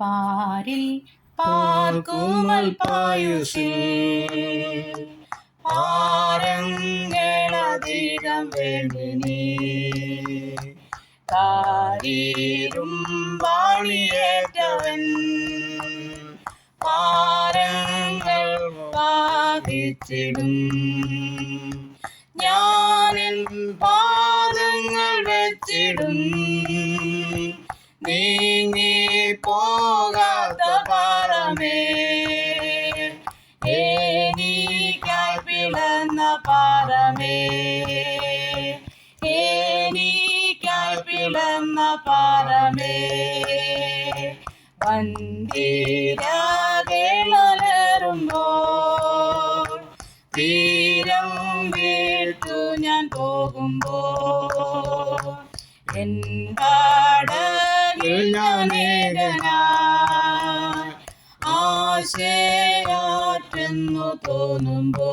പാരിൽ പായുസിൽ. പാരങ്ങളധികം വേണ്ടി നീ. വാണിയേറ്റവൻ. പാരങ്ങൾ വാദിച്ചിടും. ഞാനിൻ പാദങ്ങൾ വെച്ചിടും. നീങ്ങി പിളർന്ന എനിക്കായി പിളന്ന പരമേ മലരുമ്പോൾ തീരം വീഴ്ത്തു ഞാൻ പോകുമ്പോൾ എൻ പാടകിൽ ഞാൻ ഏകനായി ആശയാറ്റെന്നു തോന്നുമ്പോ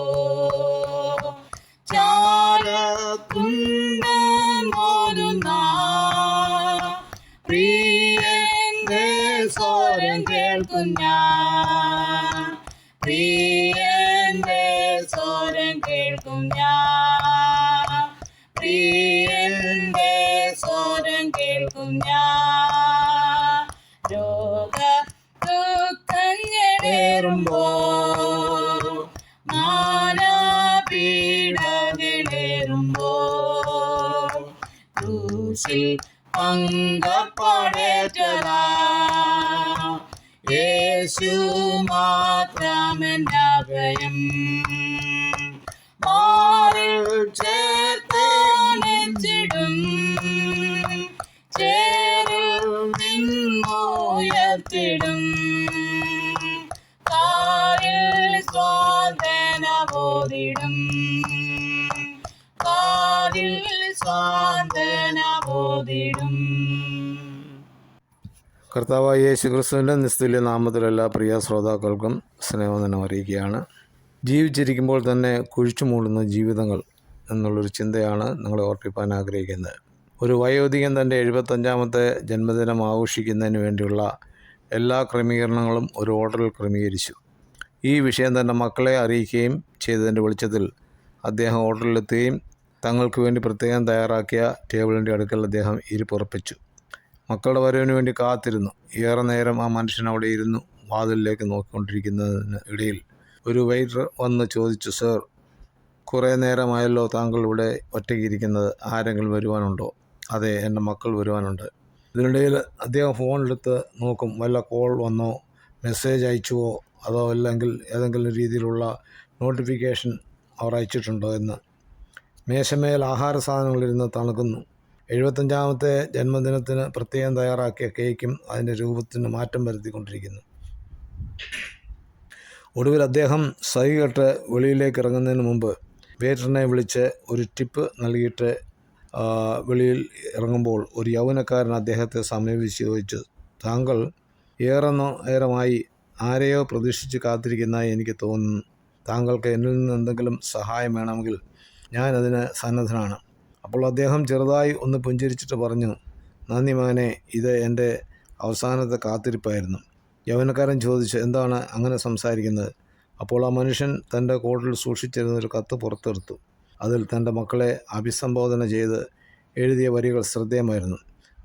പ്രിയന്റെ സ്വരം കേൾക്കും ഞാൻ. പ്രിയന്റെ സ്വരം കേൾക്കും ഞാൻ. പ്രിയന്റെ സ്വരം കേൾക്കും ഞാൻ. രോഗ ദുഃഖങ്ങളേറുമ്പോ മാനപീഡകളേറുമ്പോ ക്രൂശിൽ പങ്കപ്പടേറ്റതാ. യേശു മാത്രമെന്നഭയം മാറിൽ ചേർത്താണിച്ചിടും സ്വാന്തന കാതിൽ കാരിൽ സ്വാന്തന ബോധിടും കർത്താവായ യേശു ക്രിസ്തുവിന്റെ നിസ്തുല്യ നാമത്തിലെല്ലാ പ്രിയ ശ്രോതാക്കൾക്കും സ്നേഹവന്ദനം അറിയിക്കുകയാണ്. ജീവിച്ചിരിക്കുമ്പോൾ തന്നെ കുഴിച്ചു മൂടുന്ന ജീവിതങ്ങൾ എന്നുള്ളൊരു ചിന്തയാണ് നിങ്ങളെ ഓർപ്പിക്കാൻ ആഗ്രഹിക്കുന്നത്. ഒരു വയോധികൻ തന്റെ എഴുപത്തഞ്ചാമത്തെ ജന്മദിനം ആഘോഷിക്കുന്നതിന് വേണ്ടിയുള്ള എല്ലാ ക്രമീകരണങ്ങളും ഒരു ഓർഡറിൽ ക്രമീകരിച്ചു. ഈ വിഷയം തന്റെ മക്കളെ അറിയിക്കുകയും ചെയ്തതിന്റെ വെളിച്ചത്തിൽ അദ്ദേഹം ഹോട്ടലിലെത്തുകയും തങ്ങൾക്ക് വേണ്ടി പ്രത്യേകം തയ്യാറാക്കിയ ടേബിളിന്റെ അടുക്കൽ അദ്ദേഹം ഇരിപ്പുറപ്പിച്ചു. മക്കളുടെ വരവിന് വേണ്ടി കാത്തിരുന്നു. ഏറെ നേരം ആ മനുഷ്യൻ അവിടെ ഇരുന്നു വാതിലിലേക്ക് നോക്കിക്കൊണ്ടിരിക്കുന്നതിന് ഇടയിൽ ഒരു വെയിറ്റർ വന്ന് ചോദിച്ചു സർ കുറേ നേരമായല്ലോ താങ്കൾ ഇവിടെ ഒറ്റയ്ക്കിരിക്കുന്നത്. ആരെങ്കിലും വരുവാനുണ്ടോ? അതെ എന്റെ മക്കൾ വരുവാനുണ്ട്. ഇതിനിടയിൽ അദ്ദേഹം ഫോണെടുത്ത് നോക്കും വല്ല കോൾ വന്നോ? മെസ്സേജ് അയച്ചുവോ അതോ അല്ലെങ്കിൽ ഏതെങ്കിലും രീതിയിലുള്ള നോട്ടിഫിക്കേഷൻ അവർ അയച്ചിട്ടുണ്ടോ എന്ന്. മേശമേൽ ആഹാര സാധനങ്ങളിരുന്ന് തണുക്കുന്നു. എഴുപത്തഞ്ചാമത്തെ ജന്മദിനത്തിന് പ്രത്യേകം തയ്യാറാക്കിയ കേക്കും അതിന്റെ രൂപത്തിന് മാറ്റം വരുത്തിക്കൊണ്ടിരിക്കുന്നു. ഒടുവിൽ അദ്ദേഹം സൈ കെട്ട് വെളിയിലേക്ക് ഇറങ്ങുന്നതിന് മുമ്പ് വെയിറ്ററിനെ വിളിച്ച് ഒരു ടിപ്പ് നൽകിയിട്ട് വെളിയിൽ ഇറങ്ങുമ്പോൾ ഒരു യൗവനക്കാരൻ അദ്ദേഹത്തെ സമീപിച്ച് ചോദിച്ചു താങ്കൾ ഏറെ നേരമായി ആരെയോ പ്രതീക്ഷിച്ച് കാത്തിരിക്കുന്നതായി എനിക്ക് തോന്നുന്നു. താങ്കൾക്ക് എന്നിൽ നിന്ന് എന്തെങ്കിലും സഹായം വേണമെങ്കിൽ ഞാനതിന് സന്നദ്ധനാണ്. അപ്പോൾ അദ്ദേഹം ചെറുതായി ഒന്ന് പുഞ്ചിരിച്ചിട്ട് പറഞ്ഞു നന്ദി മകനെ ഇത് എന്റെ അവസാനത്തെ കാത്തിരിപ്പായിരുന്നു. യൗവനക്കാരൻ ചോദിച്ചു എന്താണ് അങ്ങനെ സംസാരിക്കുന്നത്? അപ്പോൾ ആ മനുഷ്യൻ തന്റെ കോട്ടിൽ സൂക്ഷിച്ചിരുന്ന ഒരു കത്ത് പുറത്തെടുത്തു. അതിൽ തന്റെ മക്കളെ അഭിസംബോധന ചെയ്ത് എഴുതിയ വരികൾ ശ്രദ്ധേയമായിരുന്നു.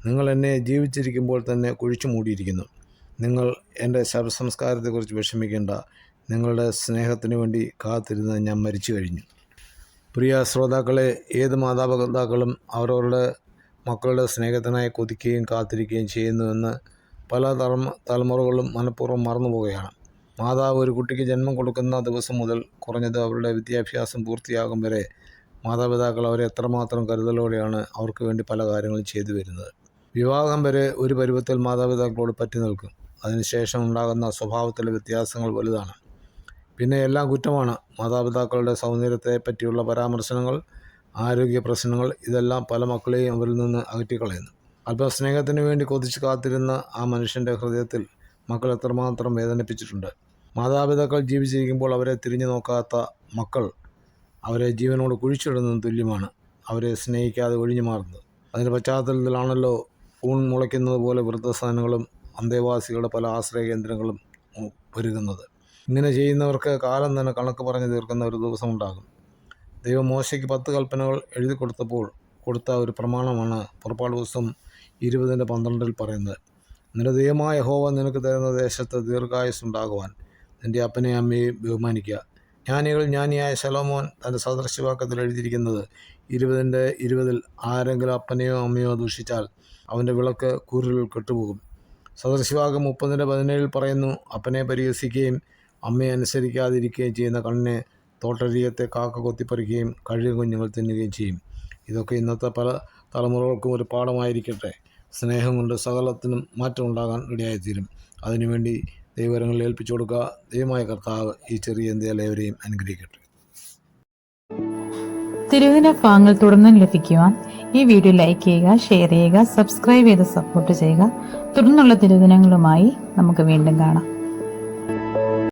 നിങ്ങൾ എന്നെ ജീവിച്ചിരിക്കുമ്പോൾ തന്നെ കുഴിച്ചു മൂടിയിരിക്കുന്നു. നിങ്ങൾ എന്റെ ശവസംസ്കാരത്തെക്കുറിച്ച് വിഷമിക്കേണ്ട. നിങ്ങളുടെ സ്നേഹത്തിന് വേണ്ടി കാത്തിരുന്ന് ഞാൻ മരിച്ചു കഴിഞ്ഞു. പ്രിയ ശ്രോതാക്കളെ ഏത് മാതാപിതാക്കളും അവരവരുടെ മക്കളുടെ സ്നേഹത്തിനായി കൊതിക്കുകയും കാത്തിരിക്കുകയും ചെയ്യുന്നുവെന്ന് പല തലമ തലമുറകളും മനഃപൂർവം മറന്നുപോവുകയാണ്. മാതാവ് ഒരു കുട്ടിക്ക് ജന്മം കൊടുക്കുന്ന ദിവസം മുതൽ കുറഞ്ഞത് അവരുടെ വിദ്യാഭ്യാസം പൂർത്തിയാകും വരെ മാതാപിതാക്കൾ അവരെ എത്രമാത്രം കരുതലോടെയാണ് അവർക്ക് വേണ്ടി പല കാര്യങ്ങളും ചെയ്തു വരുന്നത്. വിവാഹം വരെ ഒരു പരുവത്തിൽ മാതാപിതാക്കളോട് പറ്റി നിൽക്കും. അതിനുശേഷം ഉണ്ടാകുന്ന സ്വഭാവത്തിലെ വ്യത്യാസങ്ങൾ വലുതാണ്. പിന്നെ എല്ലാം കുറ്റമാണ്. മാതാപിതാക്കളുടെ സൗന്ദര്യത്തെ പറ്റിയുള്ള പരാമർശനങ്ങൾ ആരോഗ്യ പ്രശ്നങ്ങൾ ഇതെല്ലാം പല മക്കളെയും അവരിൽ നിന്ന് അകറ്റിക്കളയുന്നു. അല്പം സ്നേഹത്തിന് വേണ്ടി കൊതിച്ച് കാത്തിരുന്ന ആ മനുഷ്യന്റെ ഹൃദയത്തിൽ മക്കൾ എത്രമാത്രം വേദനിപ്പിച്ചിട്ടുണ്ട്. മാതാപിതാക്കൾ ജീവിച്ചിരിക്കുമ്പോൾ അവരെ തിരിഞ്ഞു നോക്കാത്ത മക്കൾ അവരെ ജീവനോട് കുഴിച്ചിടുന്നതും തുല്യമാണ്. അവരെ സ്നേഹിക്കാതെ ഒഴിഞ്ഞു മാറുന്നത്. അതിന്റെ പശ്ചാത്തലത്തിലാണല്ലോ ഊൺ മുളയ്ക്കുന്നത് പോലെ വൃദ്ധസാധനങ്ങളും അന്തേവാസികളുടെ പല ആശ്രയ കേന്ദ്രങ്ങളും പെരുകുന്നത് ഇങ്ങനെ ചെയ്യുന്നവർക്ക് കാലം തന്നെ കണക്ക് പറഞ്ഞു തീർക്കുന്ന ഒരു ദിവസമുണ്ടാകും. ദൈവം മോശയ്ക്ക് പത്ത് കൽപ്പനകൾ എഴുതി കൊടുത്തപ്പോൾ കൊടുത്ത ഒരു പ്രമാണമാണ് പുറപ്പാട് ദിവസം ഇരുപതിന്റെ പന്ത്രണ്ടിൽ പറയുന്നത്. നിന്റെ ദൈവമായ ഹോവ നിനക്ക് തരുന്ന ദേശത്ത് ദീർഘായുസ്സുണ്ടാകുവാൻ നിന്റെ അപ്പനെയും അമ്മയെയും ബഹുമാനിക്കുക. ജ്ഞാനികൾ ജ്ഞാനിയായ ശലോമോൻ തന്റെ സദൃശവാക്കത്തിൽ എഴുതിയിരിക്കുന്നത് ഇരുപതിന്റെ ഇരുപതിൽ ആരെങ്കിലും അപ്പനെയോ അമ്മയോ ദൂഷിച്ചാൽ അവന്റെ വിളക്ക് കൂരിൽ കെട്ടുപോകും. സദൃശവാക്യം മുപ്പതിന്റെ പതിനേഴിൽ പറയുന്നു അപ്പനെ പരിഹസിക്കുകയും അമ്മയെ അനുസരിക്കാതിരിക്കുകയും ചെയ്യുന്ന കണ്ണിനെ തോട്ടരീയത്തെ കാക്ക കൊത്തിപ്പറിക്കുകയും കഴിവ് കുഞ്ഞുങ്ങൾ തിന്നുകയും ചെയ്യും. ഇതൊക്കെ ഇന്നത്തെ പല തലമുറകൾക്കും ഒരു പാഠമായിരിക്കട്ടെ. സ്നേഹം കൊണ്ട് സകലത്തിനും മാറ്റം ഉണ്ടാകാൻ ഇടയായിത്തീരും അതിനുവേണ്ടി ദൈവരങ്ങളിൽ ഏൽപ്പിച്ചു കൊടുക്കുക. ദൈവമായ കർത്താവ് ഈ ചെറിയ എന്തിയാലേവരെയും അനുഗ്രഹിക്കട്ടെ. തിരുവിനെ ഭാഗങ്ങൾ തുടർന്നും ലഭിക്കുവാൻ ഈ വീഡിയോ ലൈക്ക് ചെയ്യുക ഷെയർ ചെയ്യുക സബ്സ്ക്രൈബ് ചെയ്ത് സപ്പോർട്ട് ചെയ്യുക. തുടർന്നുള്ള തിരുദിനങ്ങളുമായി നമുക്ക് വീണ്ടും കാണാം.